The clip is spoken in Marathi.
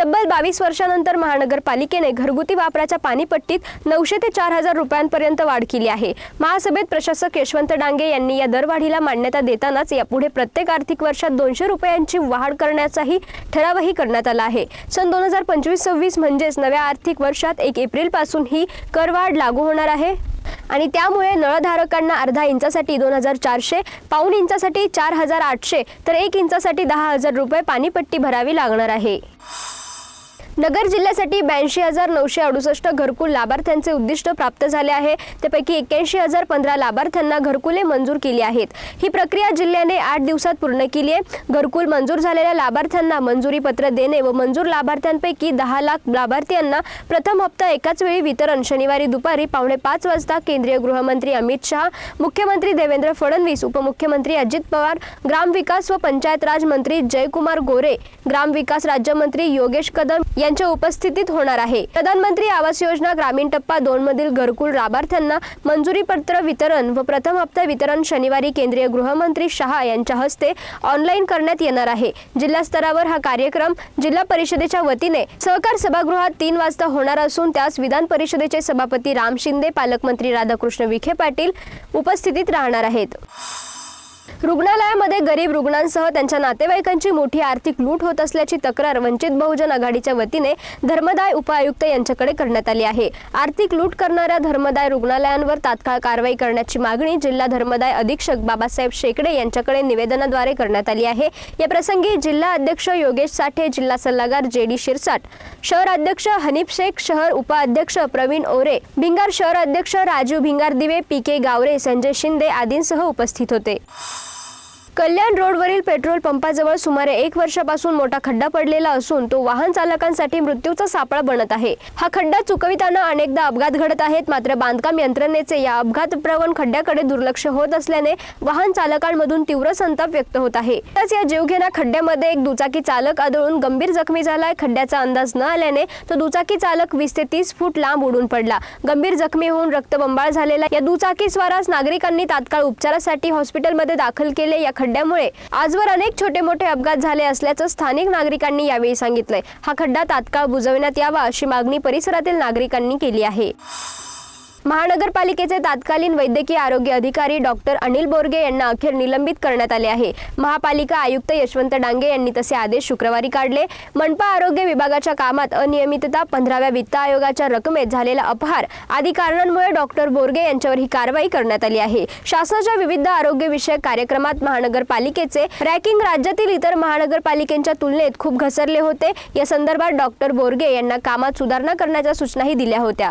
तब्बल बावीस वर्षानंतर महानगरपालिकेने घरगुती वापराच्या पाणीपट्टीत नऊशे ते चार हजार रुपयांपर्यंत वाढ केली आहे. महासभेत प्रशासक यशवंत डांगे यांनी या दरवाढीला मान्यता देतानाच यापुढे प्रत्येक आर्थिक वर्षात दोनशे रुपयांची वाढ करण्याचाही ठरावही करण्यात आला आहे. सन दोन हजार पंचवीस सव्वीस म्हणजेच नव्या आर्थिक वर्षात एक एप्रिलपासून ही करवाढ लागू होणार आहे. आणि त्यामुळे नळधारकांना अर्धा इंचासाठी दोन हजार चारशे पाऊण इंचासाठी चार हजार आठशे तर एक इंचासाठी दहा हजार रुपये पाणीपट्टी भरावी लागणार आहे. नगर जिल्ह्यासाठी ब्याऐंशी हजार नऊशे अडुसष्ट घरकुल लाभार्थ्यांचे उद्दिष्ट प्राप्त झाले आहे. त्यापैकी एक्क्याऐंशी हजार पंधरा लाभार्थ्यांना घरकुले मंजूर केली आहेत. ही प्रक्रिया जिल्ह्याने आठ दिवसात पूर्ण केली आहे. घरकुल मंजूर झालेल्या लाभार्थ्यांना मंजुरी पत्र देणे व मंजूर लाभार्थ्यांपैकी दहा लाख लाभार्थ्यांना प्रथम हप्ता एकाच वेळी वितरण. शनिवारी दुपारी पावणे पाच वाजता केंद्रीय गृहमंत्री अमित शहा मुख्यमंत्री देवेंद्र फडणवीस उपमुख्यमंत्री अजित पवार ग्रामविकास व पंचायत राज मंत्री जयकुमार गोरे ग्रामविकास राज्यमंत्री योगेश कदम यांच्या उपस्थितीत होणार आहे. प्रधानमंत्री आवास योजना ग्रामीण टप्पा दोन मधील घरकुल लाभार्थ्यांना मंजुरी पत्र वितरण व प्रथम हप्ता वितरण शनिवारी केंद्रीय गृहमंत्री शहा यांच्या हस्ते ऑनलाईन करण्यात येणार आहे. जिल्हा स्तरावर हा कार्यक्रम जिल्हा परिषदेच्या वतीने सहकार सभागृहात तीन वाजता होणार असून त्यास विधान परिषदेचे सभापती राम शिंदे पालकमंत्री राधाकृष्ण विखे पाटील उपस्थितीत राहणार आहेत. रुग्णालयामध्ये गरीब रुग्णांसह त्यांच्या नातेवाईकांची मोठी आर्थिक लूट होत असल्याची तक्रार वंचित बहुजन आघाडीच्या वतीने धर्मदाय उपायुक्त यांच्याकडे करण्यात आली आहे. आर्थिक लूट करणाऱ्या धर्मदाय रुग्णालयांवर तात्काळ कारवाई करण्याची मागणी जिल्हा धर्मदाय अधीक्षक बाबासाहेब शेकडे यांच्याकडे निवेदनाद्वारे करण्यात आली आहे. या प्रसंगी जिल्हा अध्यक्ष योगेश साठे जिल्हा सल्लागार जे डी शिरसाट शहर अध्यक्ष हनीफ शेख शहर उपाध्यक्ष प्रवीण ओरे भिंगार शहर अध्यक्ष Raju Bhingardive P K Gavare Sanjay Shinde आदींसह उपस्थित होते. कल्याण रोडवरील पेट्रोल पंपाजवळ सुमारे एक वर्षापासून मोठा खड्डा पडलेला असून तो वाहन चालकांसाठी मृत्यूचा सापळा बनत आहे. हा खड्डा चुकविताना अनेकदा अपघात घडत आहेत मात्र बांधकाम यंत्रणेचे या अपघात प्रवण खड्ड्याकडे दुर्लक्ष होत असल्याने वाहन चालकांमधून तीव्र संताप व्यक्त होत आहे. त्याच या जीवघेण्या खड्ड्यामध्ये एक दुचाकी चालक आदळून गंभीर जखमी झालाय. खड्ड्याचा अंदाज न आल्याने तो दुचाकी चालक वीस ते तीस फूट लांब उडून पडला. गंभीर जखमी होऊन रक्तबंबाळ झालेला या दुचाकी स्वारास नागरिकांनी तात्काळ उपचारासाठी हॉस्पिटलमध्ये दाखल केले. या खड्ड्यामुळे. आजवर अनेक छोटे मोठे अपघात झाले असल्याचं स्थानिक नागरिकांनी यावेळी सांगितलंय. हा खड्डा तात्काळ बुजवण्यात यावा अशी मागणी परिसरातील नागरिकांनी केली आहे. महानगरपालिकेचे तत्कालीन वैद्यकीय आरोग्य अधिकारी डॉक्टर अनिल बोरगे यांना अखेर निलंबित करण्यात आले आहे. महापालिका आयुक्त यशवंत डांगे यांनी तसे आदेश शुक्रवारी काढले. मनपा आरोग्य विभागाच्या कामात अनियमितता पंधराव्या वित्त आयोगाच्या रकमेत झालेला अपहार आदी कारणांमुळे डॉक्टर बोरगे यांच्यावर ही कारवाई करण्यात आली आहे. शासनाच्या विविध आरोग्यविषयक कार्यक्रमात महानगरपालिकेचे रँकिंग राज्यातील इतर महानगरपालिकेच्या तुलनेत खूप घसरले होते. या संदर्भात डॉक्टर बोरगे यांना कामात सुधारणा करण्याच्या सूचनाही दिल्या होत्या.